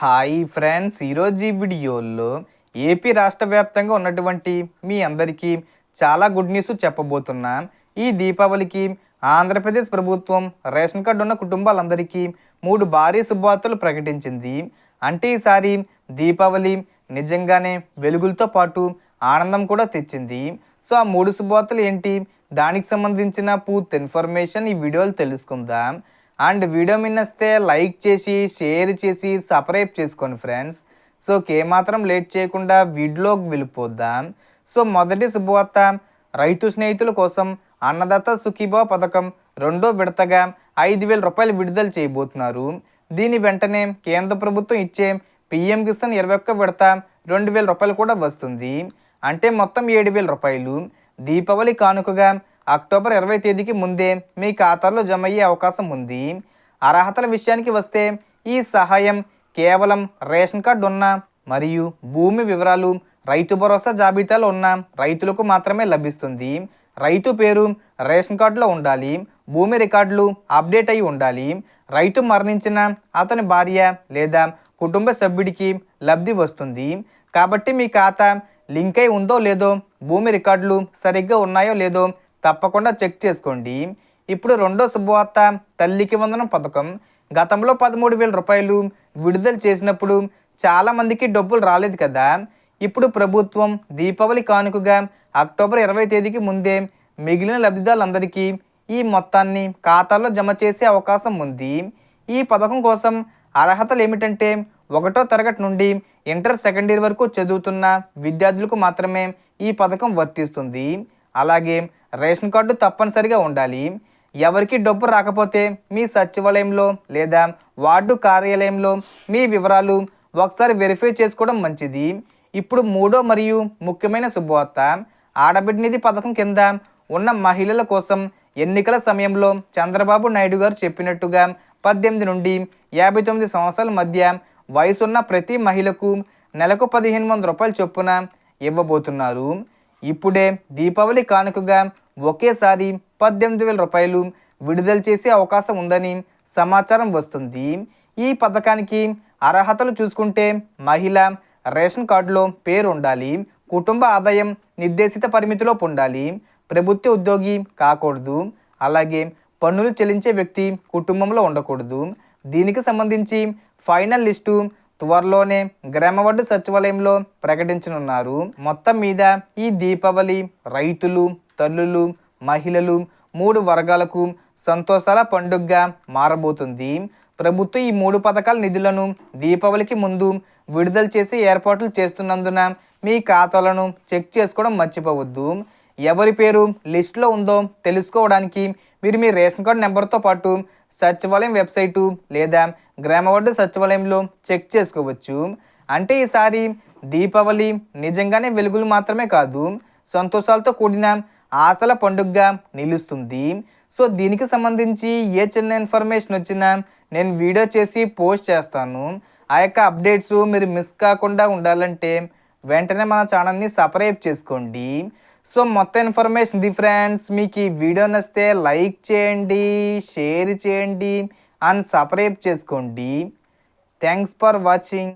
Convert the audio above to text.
Hi friends ఈరోజు ఈ వీడియోలో ఏపీ రాష్ట్ర వ్యాప్తంగా ఉన్నటువంటి మీ అందరికీ చాలా గుడ్ న్యూస్ చెప్పబోతున్నా. ఈ దీపావళికి ఆంధ్రప్రదేశ్ ప్రభుత్వం రేషన్ కార్డు ఉన్న కుటుంబాలందరికీ మూడు భారీ శుభవార్తలు ప్రకటించింది. అంటే ఈసారి దీపావళి నిజంగానే వెలుగులతో పాటు ఆనందం కూడా తెచ్చింది. సో ఆ మూడు శుభవార్తలు ఏంటి? దానికి సంబంధించిన పూర్తి ఇన్ఫర్మేషన్ ఈ వీడియోలు తెలుసుకుందాం. అండ్ వీడియో మిన్నస్తే లైక్ చేసి షేర్ చేసి సబ్స్క్రైబ్ చేసుకోండి ఫ్రెండ్స్. సో మాత్రం లేట్ చేయకుండా వీడియోకి వెళ్ళిపోద్దాం సో మొదటి శుభవార్త రైతు స్నేహితుల కోసం అన్నదాత సుఖీభావ పథకం రెండో విడతగా ఐదు వేల రూపాయలు విడుదల చేయబోతున్నారు. దీని వెంటనే కేంద్ర ప్రభుత్వం ఇచ్చే పిఎం కిసాన్ ఇరవై ఒక్క విడత రెండు వేల రూపాయలు కూడా వస్తుంది. అంటే మొత్తం ఏడు వేల రూపాయలు. దీపావళి కానుకగా అక్టోబర్ ఇరవై తేదీకి ముందే మీ ఖాతాలో జమ అయ్యే అవకాశం ఉంది. అర్హతల విషయానికి వస్తే ఈ సహాయం కేవలం రేషన్ కార్డు ఉన్న మరియు భూమి వివరాలు రైతు భరోసా జాబితాలో ఉన్న రైతులకు మాత్రమే లభిస్తుంది. రైతు పేరు రేషన్ కార్డులో ఉండాలి. భూమి రికార్డులు అప్డేట్ అయి ఉండాలి. రైతు మరణించిన అతని భార్య లేదా కుటుంబ సభ్యుడికి లబ్ధి వస్తుంది. కాబట్టి మీ ఖాతా లింక్ అయి ఉందో లేదో భూమి రికార్డులు సరిగ్గా ఉన్నాయో లేదో తప్పకుండా చెక్ చేసుకోండి. ఇప్పుడు రెండో శుభవార్త తల్లికి వందనం పథకం. గతంలో పదమూడు వేల రూపాయలు విడుదల చేసినప్పుడు చాలామందికి డబ్బులు రాలేదు కదా. ఇప్పుడు ప్రభుత్వం దీపావళి కానుకగా అక్టోబర్ ఇరవై తేదీకి ముందే మిగిలిన లబ్ధిదారులందరికీ ఈ మొత్తాన్ని ఖాతాలో జమ చేసే అవకాశం ఉంది. ఈ పథకం కోసం అర్హతలు ఏమిటంటే ఒకటో తరగతి నుండి ఇంటర్ సెకండ్ ఇయర్ వరకు చదువుతున్న విద్యార్థులకు మాత్రమే ఈ పథకం వర్తిస్తుంది. అలాగే రేషన్ కార్డు తప్పనిసరిగా ఉండాలి. ఎవరికి డబ్బు రాకపోతే మీ సచివాలయంలో లేదా వార్డు కార్యాలయంలో మీ వివరాలు ఒకసారి వెరిఫై చేసుకోవడం మంచిది. ఇప్పుడు మూడో మరియు ముఖ్యమైన శుభవార్త. ఆడబిడ్డ నిధి పథకం కింద ఉన్న మహిళల కోసం ఎన్నికల సమయంలో చంద్రబాబు నాయుడు గారు చెప్పినట్టుగా పద్దెనిమిది నుండి యాభై తొమ్మిది సంవత్సరాల మధ్య వయసున్న ప్రతి మహిళకు నెలకు పదిహేను వందల రూపాయల చొప్పున ఇవ్వబోతున్నారు. ఇప్పుడే దీపావళి కానుకగా ఒకేసారి పద్దెనిమిది వేల రూపాయలు విడుదల చేసే అవకాశం ఉందని సమాచారం వస్తుంది. ఈ పథకానికి అర్హతలు చూసుకుంటే మహిళ రేషన్ కార్డులో పేరు ఉండాలి కుటుంబ ఆదాయం నిర్దేశిత పరిమితిలో ఉండాలి ప్రభుత్వ ఉద్యోగి కాకూడదు అలాగే పన్నులు చెల్లించే వ్యక్తి కుటుంబంలో ఉండకూడదు. దీనికి సంబంధించి ఫైనల్ లిస్టు త్వరలోనే గ్రామవార్డు సచివాలయంలో ప్రకటించనున్నారు. మొత్తం మీద ఈ దీపావళి రైతులు తల్లులు మహిళలు మూడు వర్గాలకు సంతోషాల పండుగగా మారబోతుంది. ప్రభుత్వం ఈ మూడు పథకాల నిధులను దీపావళికి ముందు విడుదల చేసి ఏర్పాట్లు చేస్తున్నందున మీ ఖాతాలను చెక్ చేసుకోవడం మర్చిపోవద్దు. ఎవరి పేరు లిస్టులో ఉందో తెలుసుకోవడానికి మీరు మీ రేషన్ కార్డు నెంబర్తో పాటు సచివాలయం వెబ్సైటు లేదా గ్రామవార్డు సచివాలయంలో చెక్ చేసుకోవచ్చు. అంటే ఈసారి దీపావళి నిజంగానే వెలుగులు మాత్రమే కాదు సంతోషాలతో కూడిన ఆశల పండుగగా నిలుస్తుంది. సో దీనికి సంబంధించి ఏ చిన్న ఇన్ఫర్మేషన్ వచ్చినా నేను వీడియో చేసి పోస్ట్ చేస్తాను. ఆ యొక్క అప్డేట్స్ మీరు మిస్ కాకుండా ఉండాలంటే వెంటనే మన ఛానల్ని సబ్స్క్రైబ్ చేసుకోండి. సో మొత్తం ఇన్ఫర్మేషన్ ది ఫ్రెండ్స్ మీకు ఈ వీడియో నచ్చితే లైక్ చేయండి షేర్ చేయండి అండ్ సబ్స్క్రైబ్ చేసుకోండి. Thanks for watching.